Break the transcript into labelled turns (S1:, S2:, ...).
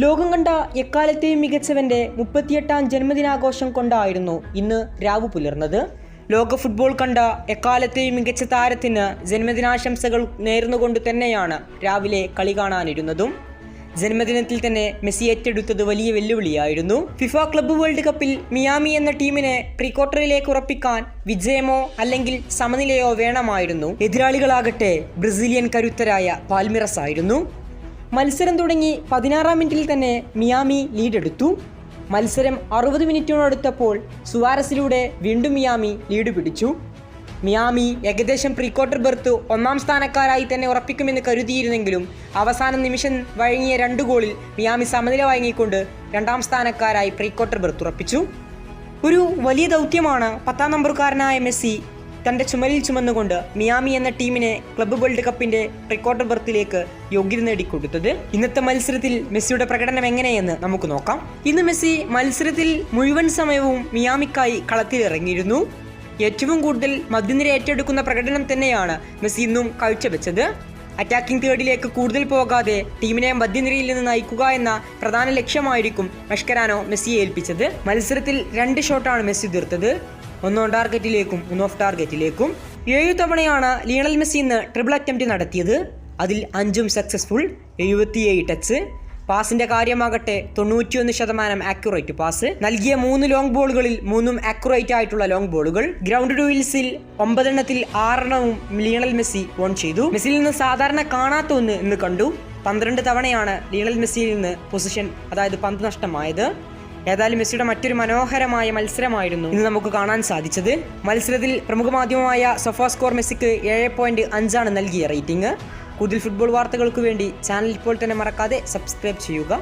S1: ലോകം കണ്ട എക്കാലത്തെയും മികച്ചവന്റെ മുപ്പത്തിയെട്ടാം ജന്മദിനാഘോഷം കൊണ്ടായിരുന്നു ഇന്ന് രാവ് പുലർന്നത്. ലോക ഫുട്ബോൾ കണ്ട എക്കാലത്തെയും മികച്ച താരത്തിന് ജന്മദിനാശംസകൾ നേർന്നുകൊണ്ട് തന്നെയാണ് രാവിലെ കളി കാണാനിരുന്നതും. ജന്മദിനത്തിൽ തന്നെ മെസ്സി ഏറ്റെടുത്തത് വലിയ വെല്ലുവിളിയായിരുന്നു. ഫിഫ ക്ലബ്ബ് വേൾഡ് കപ്പിൽ മിയാമി എന്ന ടീമിനെ പ്രീക്വാർട്ടറിലേക്ക് ഉറപ്പിക്കാൻ വിജയമോ അല്ലെങ്കിൽ സമനിലയോ വേണമായിരുന്നു. എതിരാളികളാകട്ടെ ബ്രസീലിയൻ കരുത്തരായ പാൽമിറസ് ആയിരുന്നു മത്സരം തുടങ്ങി പതിനാറാം മിനിറ്റിൽ തന്നെ മിയാമി ലീഡെടുത്തു. മത്സരം അറുപത് മിനിറ്റിനോടടുത്തപ്പോൾ സുവാരസിലൂടെ വീണ്ടും മിയാമി ലീഡ് പിടിച്ചു. മിയാമി ഏകദേശം പ്രീക്വാർട്ടർ ബെർത്ത് ഒന്നാം സ്ഥാനക്കാരായി തന്നെ ഉറപ്പിക്കുമെന്ന് കരുതിയിരുന്നെങ്കിലും അവസാന നിമിഷം വഴങ്ങിയ രണ്ട് ഗോളിൽ മിയാമി സമനില വഴങ്ങിക്കൊണ്ട് രണ്ടാം സ്ഥാനക്കാരായി പ്രീക്വാർട്ടർ ബെർത്ത് ഉറപ്പിച്ചു. ഒരു വലിയ ദൗത്യമാണ് പത്താം നമ്പർക്കാരനായ മെസ്സി തന്റെ ചുമലിൽ ചുമന്നുകൊണ്ട് മിയാമി എന്ന ടീമിനെ ക്ലബ്ബ് വേൾഡ് കപ്പിന്റെ റെക്കോർഡ് ബർത്തിലേക്ക് യോഗ്യത നേടിക്കൊടുത്തത്. ഇന്നത്തെ മത്സരത്തിൽ മെസ്സിയുടെ പ്രകടനം എങ്ങനെയെന്ന് നമുക്ക് നോക്കാം. ഇന്ന് മെസ്സി മത്സരത്തിൽ മുഴുവൻ സമയവും മിയാമിക്കായി കളത്തിലിറങ്ങിയിരുന്നു ഏറ്റവും കൂടുതൽ മധ്യനിര ഏറ്റെടുക്കുന്ന പ്രകടനം തന്നെയാണ് മെസ്സി ഇന്നും കാഴ്ചവെച്ചത്. അറ്റാക്കിംഗ് തേർഡിലേക്ക് കൂടുതൽ പോകാതെ ടീമിനെ മധ്യനിരയിൽ നിന്ന് നയിക്കുക എന്ന പ്രധാന ലക്ഷ്യമായിരിക്കും മെഷ്കരാനോ മെസ്സിയെ ഏൽപ്പിച്ചത്. മത്സരത്തിൽ രണ്ട് ഷോട്ടാണ് മെസ്സി തീർത്തത് ഒന്ന് ടാർഗറ്റിലേക്കും ഒന്ന് ഓഫ് ടാർഗറ്റിലേക്കും. ഏഴു തവണയാണ് ലിയണൽ മെസ്സി ഇന്ന് ട്രിപ്പിൾ അറ്റംപ്റ്റ് നടത്തിയത്. അതിൽ അഞ്ചും സക്സസ്ഫുൾ എഴുപത്തിയേഴ് ടച്ച് പാസിന്റെ കാര്യമാകട്ടെ തൊണ്ണൂറ്റിയൊന്ന് ശതമാനം ആക്യുറേറ്റ് പാസ് നൽകിയ മൂന്ന് ലോങ് ബോളുകളിൽ മൂന്നും ആക്യുറേറ്റ് ആയിട്ടുള്ള ലോങ് ബോളുകൾ ഗ്രൗണ്ട് ഡുവിൽസിൽ ഒമ്പതെണ്ണത്തിൽ ആറെണ്ണവും ലിയണൽ മെസ്സി ഓൺ ചെയ്തു. മെസ്സിയിൽ നിന്ന് സാധാരണ കാണാത്ത ഒന്ന് ഇന്ന് കണ്ടു. പന്ത്രണ്ട് തവണയാണ് ലിയണൽ മെസ്സിയിൽ നിന്ന് പൊസിഷൻ അതായത് പന്ത് നഷ്ടമായത്. ഏതായാലും മെസ്സിയുടെ മറ്റൊരു മനോഹരമായ മത്സരമായിരുന്നു ഇന്ന് നമുക്ക് കാണാൻ സാധിച്ചത്. മത്സരത്തിൽ പ്രമുഖ മാധ്യമമായ സൊഫാസ്കോർ മെസ്സിക്ക് ഏഴ് പോയിന്റ് അഞ്ചാണ് നൽകിയ റേറ്റിംഗ് കൂടുതൽ ഫുട്ബോൾ വാർത്തകൾക്ക് വേണ്ടി ചാനൽ ഇപ്പോൾ തന്നെ മറക്കാതെ സബ്സ്ക്രൈബ് ചെയ്യുക.